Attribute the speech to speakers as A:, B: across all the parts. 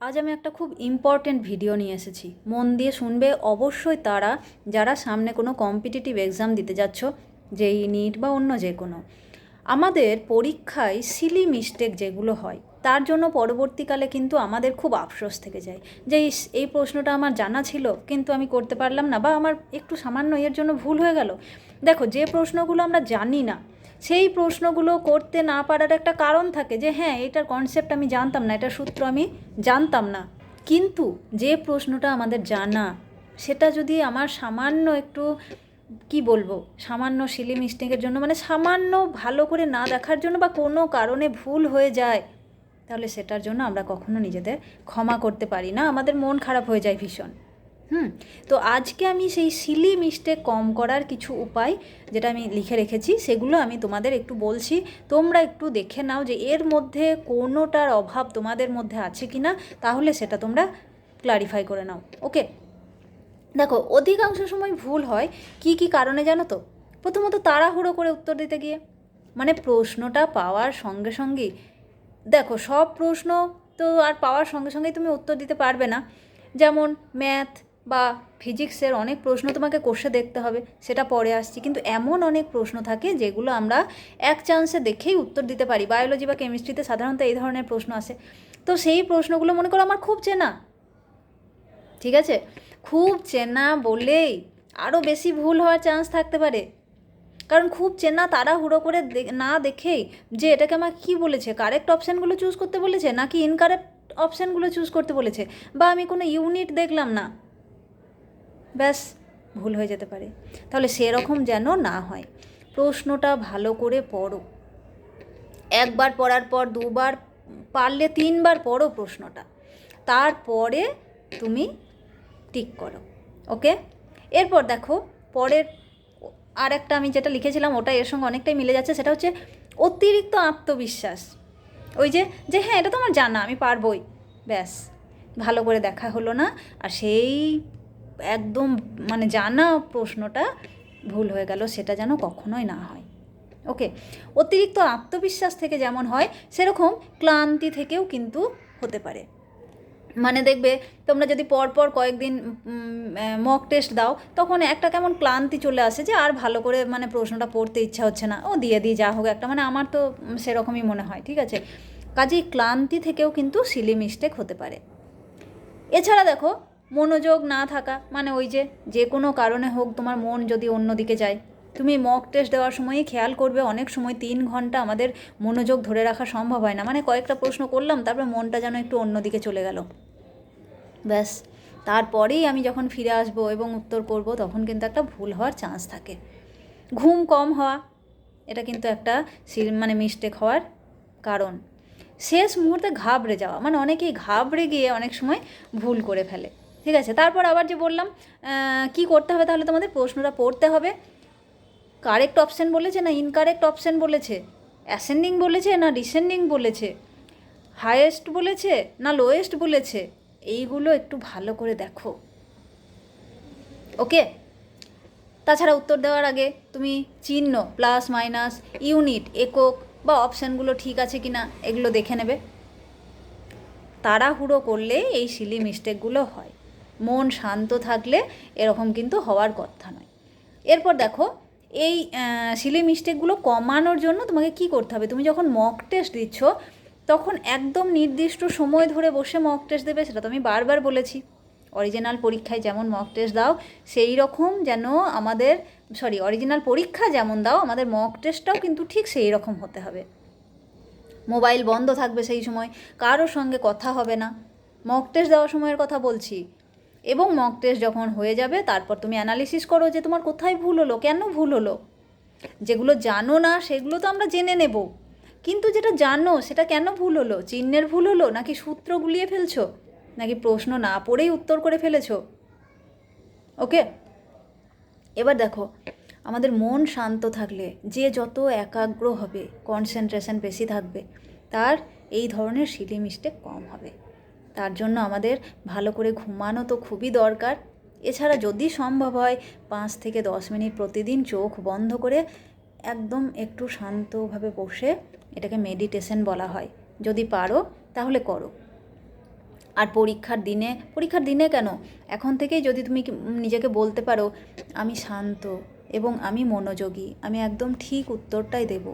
A: আজ আমি একটা খুব ইম্পর্ট্যান্ট ভিডিও নিয়ে এসেছি। মন দিয়ে শুনবে অবশ্যই তারা যারা সামনে কোনো কম্পিটিটিভ এক্সাম দিতে যাচ্ছ, যেই নিট বা অন্য যে কোনো। আমাদের পরীক্ষায় সিলি মিস্টেক যেগুলো হয়, তার জন্য পরবর্তীকালে কিন্তু আমাদের খুব আফসোস থেকে যায়। যে এই প্রশ্নটা আমার জানা ছিল, কিন্তু আমি করতে পারলাম না বা আমার একটু সামান্য এর জন্য ভুল হয়ে গেল। দেখো, যে প্রশ্নগুলো আমরা জানি না সেই প্রশ্নগুলো করতে না পারার একটা কারণ থাকে যে হ্যাঁ এটার কনসেপ্ট আমি জানতাম না, এটার সূত্র আমি জানতাম না। কিন্তু যে প্রশ্নটা আমাদের জানা, সেটা যদি আমার সামান্য একটু, কি বলব, সামান্য সিলি মিস্টেকের জন্য মানে সামান্য ভালো করে না দেখার জন্য বা কোনো কারণে ভুল হয়ে যায়, তাহলে সেটার জন্য আমরা কখনো নিজেদের ক্ষমা করতে পারি না। আমাদের মন খারাপ হয়ে যায় ভীষণ। হুম, তো আজকে আমি সেই সিলি মিস্টেক কম করার কিছু উপায় যেটা আমি লিখে রেখেছি, সেগুলো আমি তোমাদের একটু বলছি। তোমরা একটু দেখে নাও যে এর মধ্যে কোনোটার অভাব তোমাদের মধ্যে আছে কি না তাহলে সেটা তোমরা ক্লারিফাই করে নাও। ওকে দেখো, অধিকাংশ সময় ভুল হয়। কি কি কারণে জানো তো? প্রথমত তাড়াহুড়ো করে উত্তর দিতে গিয়ে। মানে প্রশ্নটা পাওয়ার সঙ্গে সঙ্গেই। দেখো, সব প্রশ্ন তো আর পাওয়ার সঙ্গে সঙ্গেই তুমি উত্তর দিতে পারবে না। যেমন ম্যাথ বা ফিজিক্সের অনেক প্রশ্ন তোমাকে কষে দেখতে হবে, সেটা পরে আসছি। কিন্তু এমন অনেক প্রশ্ন থাকে যেগুলো আমরা এক চান্সে দেখেই উত্তর দিতে পারি। বায়োলজি বা কেমিস্ট্রিতে সাধারণত এই ধরনের প্রশ্ন আসে। তো সেই প্রশ্নগুলো মনে করো আমার খুব চেনা। ঠিক আছে? খুব চেনা বলেই আরও বেশি ভুল হওয়ার চান্স থাকতে পারে। কারণ খুব চেনা তাড়াহুড়ো করে না দেখেই যে এটাকে আমার কী বলেছে কারেক্ট অপশানগুলো চুজ করতে বলেছে, নাকি ইনকারেক্ট অপশানগুলো চুজ করতে বলেছে, বা আমি কোনো ইউনিট দেখলাম না। ব্যাস, ভুল হয়ে যেতে পারে। তাহলে সেরকম যেন না হয়। প্রশ্নটা ভালো করে পড়ো। একবার পড়ার পর দুবার, পারলে তিনবার পড়ো প্রশ্নটা। তারপরে তুমি টিক করো, ওকে? এরপর দেখো, পরের আর একটা আমি যেটা লিখেছিলাম, ওটা এর সঙ্গে অনেকটাই মিলে যাচ্ছে, সেটা হচ্ছে অতিরিক্ত আত্মবিশ্বাস। ওই যে যে হ্যাঁ এটা তো আমার জানা, আমি পারবই। ব্যাস, ভালো করে দেখা হলো না, আর সেই একদম মানে জানা প্রশ্নটা ভুল হয়ে গেল, সেটা যেন কখনোই না হয়। ওকে? অতিরিক্ত আত্মবিশ্বাস থেকে যেমন হয়, সেরকম ক্লান্তি থেকেও কিন্তু হতে পারে। মানে দেখবে, তোমরা যদি পরপর কয়েকদিন মক টেস্ট দাও, তখন একটা কেমন ক্লান্তি চলে আসে যে আর ভালো করে মানে প্রশ্নটা পড়তে ইচ্ছা হচ্ছে না। ও, দিয়ে দিই, যা হোক একটা। মানে আমার তো সেরকমই মনে হয়, ঠিক আছে? কাজেই ক্লান্তি থেকেও কিন্তু সিলি মিস্টেক হতে পারে। এছাড়া দেখো মনোযোগ না থাকা মানে ওই যে যে কোনো কারণে হোক তোমার মন যদি অন্যদিকে যায়। তুমি মক টেস্ট দেওয়ার সময়ই খেয়াল করবে, অনেক সময় তিন ঘণ্টা আমাদের মনোযোগ ধরে রাখা সম্ভব হয় না। মানে কয়েকটা প্রশ্ন করলাম, তারপর মনটা যেন একটু অন্যদিকে চলে গেল। ব্যাস, তারপরেই আমি যখন ফিরে আসব এবং উত্তর করব, তখন কিন্তু একটা ভুল হওয়ার চান্স থাকে। ঘুম কম হওয়া, এটা কিন্তু একটা মানে মিস্টেক হওয়ার কারণ। শেষ মুহূর্তে ঘাবড়ে যাওয়া মানে অনেকেই ঘাবড়ে গিয়ে অনেক সময় ভুল করে ফেলে। ঠিক আছে? তারপর আবার যে বললাম কি করতে হবে তাহলে তোমাদের প্রশ্নটা পড়তে হবে। কারেক্ট অপশান বলেছে না ইনকারেক্ট অপশান বলেছে? অ্যাসেন্ডিং বলেছে না ডিসেন্ডিং বলেছে? হায়েস্ট বলেছে না লোয়েস্ট বলেছে? এইগুলো একটু ভালো করে দেখো। ওকে তাছাড়া উত্তর দেওয়ার আগে তুমি চিহ্ন প্লাস মাইনাস ইউনিট একক বা অপশানগুলো ঠিক আছে কি না এগুলো দেখে নেবে। তাড়াহুড়ো করলে এই সিলি মিস্টেকগুলো হয়। মন শান্ত থাকলে এরকম কিন্তু হওয়ার কথা নয়। এরপর দেখো, এই সিলি মিস্টেকগুলো কমানোর জন্য তোমাকে কি করতে হবে? তুমি যখন মক টেস্ট দিচ্ছ, তখন একদম নির্দিষ্ট সময় ধরে বসে মক টেস্ট দেবে, সেটা তো আমি বারবার বলেছি। অরিজিনাল পরীক্ষায় যেমন মক টেস্ট দাও, সেই রকম যেন আমাদের সরি অরিজিনাল পরীক্ষা যেমন দাও, আমাদের মক টেস্টটাও কিন্তু ঠিক সেই রকম হতে হবে। মোবাইল বন্ধ থাকবে সেই সময়, কারোর সঙ্গে কথা হবে না। মক টেস্ট দেওয়ার সময়ের কথা বলছি। এবং মক টেস্ট যখন হয়ে যাবে, তারপর তুমি অ্যানালিসিস করো যে তোমার কোথায় ভুল হলো, কেন ভুল হলো। যেগুলো জানো না, সেগুলো তো আমরা জেনে নেব। কিন্তু যেটা জানো, সেটা কেন ভুল হলো? চিহ্নের ভুল হলো, নাকি সূত্র গুলিয়ে ফেলছো? নাকি প্রশ্ন না পড়েই উত্তর করে ফেলেছো? ওকে এবার দেখো, আমাদের মন শান্ত থাকলে, যে যত একাগ্র হবে কনসেন্ট্রেশন বেশি থাকবে, তার এই ধরনের সিলি মিস্টেক কম হবে। তার জন্য আমাদের ভালো করে ঘুমানো তো খুবই দরকার। এছাড়া যদি সম্ভব হয়, পাঁচ থেকে দশ মিনিট প্রতিদিন চোখ বন্ধ করে একদম একটু শান্তভাবে বসে এটাকে মেডিটেশন বলা হয়। যদি পারো, তাহলে করো। আর পরীক্ষার দিনে পরীক্ষার দিনে কেন? এখন থেকেই যদি তুমি নিজেকে বলতে পারো, আমি শান্ত এবং আমি মনোযোগী, আমি একদম ঠিক উত্তরটাই দেব।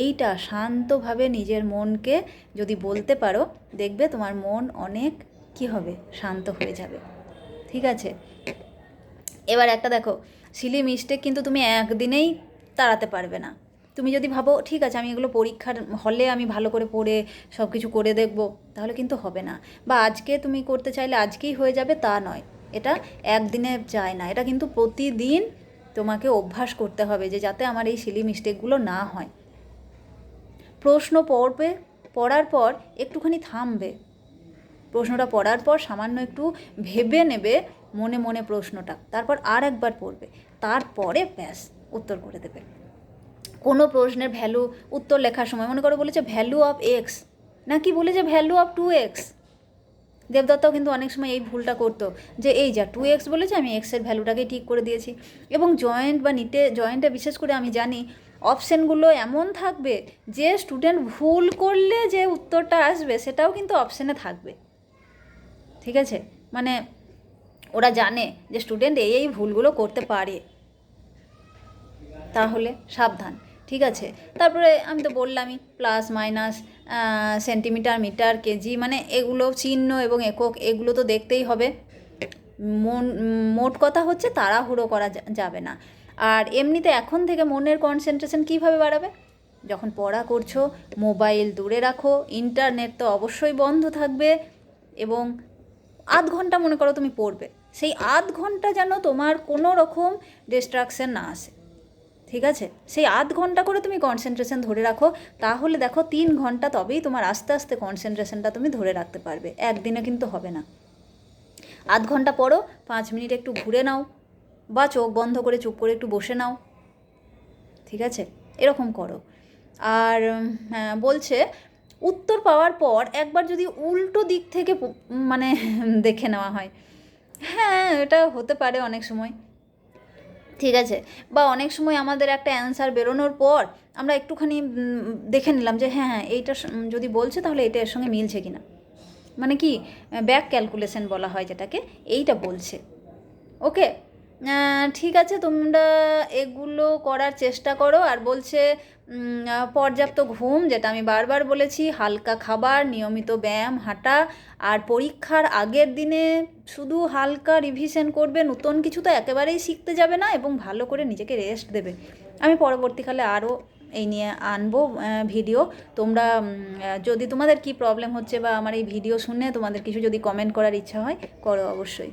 A: এইটা শান্তভাবে নিজের মনকে যদি বলতে পারো, দেখবে তোমার মন অনেক কি হবে? শান্ত হয়ে যাবে। ঠিক আছে? এবার একটা দেখো সিলি মিস্টেক কিন্তু তুমি একদিনেই তাড়াতে পারবে না। তুমি যদি ভাবো, ঠিক আছে, আমি এগুলো পরীক্ষার হলে আমি ভালো করে পড়ে সব কিছু করে দেখব তাহলে কিন্তু হবে না। বা আজকে তুমি করতে চাইলে আজকেই হয়ে যাবে, তা নয়। এটা একদিনে যায় না। এটা কিন্তু প্রতিদিন তোমাকে অভ্যাস করতে হবে যে যাতে আমার এই সিলি মিস্টেকগুলো না হয়। প্রশ্ন পড়বে, পড়ার পর একটুখানি থামবে। প্রশ্নটা পড়ার পর সামান্য একটু ভেবে নেবে মনে মনে প্রশ্নটা, তারপর আর একবার পড়বে, তারপরে ব্যাস উত্তর করে দেবে। কোনো প্রশ্নের ভ্যালু উত্তর লেখার সময়, মনে করো বলেছে ভ্যালু অফ এক্স নাকি বলেছে ভ্যালু অফ টু এক্স দেবদত্তাও কিন্তু অনেক সময় এই ভুলটা করতো, যে এই যা টু এক্স বলেছে, আমি এক্সের ভ্যালুটাকে ঠিক করে দিয়েছি। এবং জয়েন্ট বা নিটে জয়েন্টে বিশেষ করে আমি জানি অপশানগুলো এমন থাকবে যে স্টুডেন্ট ভুল করলে যে উত্তরটা আসবে, সেটাও কিন্তু অপশানে থাকবে। ঠিক আছে? মানে ওরা জানে যে স্টুডেন্ট এই এই ভুলগুলো করতে পারে। তাহলে সাবধান, ঠিক আছে? তারপরে আমি তো বললামই plus minus centimetre metre kg মানে এগুলো চিহ্ন এবং একক, এগুলো তো দেখতেই হবে। মোট কথা হচ্ছে তাড়াহুড়ো করা যাবে না। আর এমনিতে এখন থেকে মনের কনসেন্ট্রেশন কীভাবে বাড়াবে? যখন পড়া করছ মোবাইল দূরে রাখো ইন্টারনেট তো অবশ্যই বন্ধ থাকবে এবং আধ ঘণ্টা মনে করো তুমি পড়বে। সেই আধ ঘণ্টা যেন তোমার কোনো রকম ডিস্ট্রাকশন না আসে। ঠিক আছে? সেই আধ ঘণ্টা করে তুমি কনসেন্ট্রেশন ধরে রাখো, তাহলে দেখো তিন ঘণ্টা তবেই তোমার আস্তে আস্তে কনসেন্ট্রেশনটা তুমি ধরে রাখতে পারবে। একদিনে কিন্তু হবে না। আধ ঘণ্টা পড়ো, পাঁচ মিনিট একটু ঘুরে নাও। বা চোখ বন্ধ করে চুপ করে একটু বসে নাও। ঠিক আছে? এরকম করো। আর হ্যাঁ, বলছে উত্তর পাওয়ার পর একবার যদি উল্টো দিক থেকে মানে দেখে নেওয়া হয়। হ্যাঁ এটা হতে পারে অনেক সময়। ঠিক আছে? বা অনেক সময় আমাদের একটা অ্যান্সার বেরোনোর পর আমরা একটুখানি দেখে নিলাম যে হ্যাঁ হ্যাঁ এইটা যদি বলছে তাহলে এটা এর সঙ্গে মিলছে কি না মানে কি ব্যাক ক্যালকুলেশন বলা হয় যেটাকে এইটা বলছে। ওকে? ঠিক আছে, তোমরা এগুলো করার চেষ্টা করো। আর বলছে পর্যাপ্ত ঘুম, যেটা আমি বারবার বলেছি, হালকা খাবার, নিয়মিত ব্যায়াম, হাঁটা, আর পরীক্ষার আগের দিনে শুধু হালকা রিভিশন করবে, নতুন কিছু তো একেবারেই শিখতে যাবে না, এবং ভালো করে নিজেকে রেস্ট দেবে। আমি পরবর্তীকালে আরও এই নিয়ে আনব ভিডিও তোমরা যদি তোমাদের কি প্রবলেম হচ্ছে বা আমার এই ভিডিও শুনে তোমাদের কিছু যদি কমেন্ট করার ইচ্ছা হয়, করো অবশ্যই।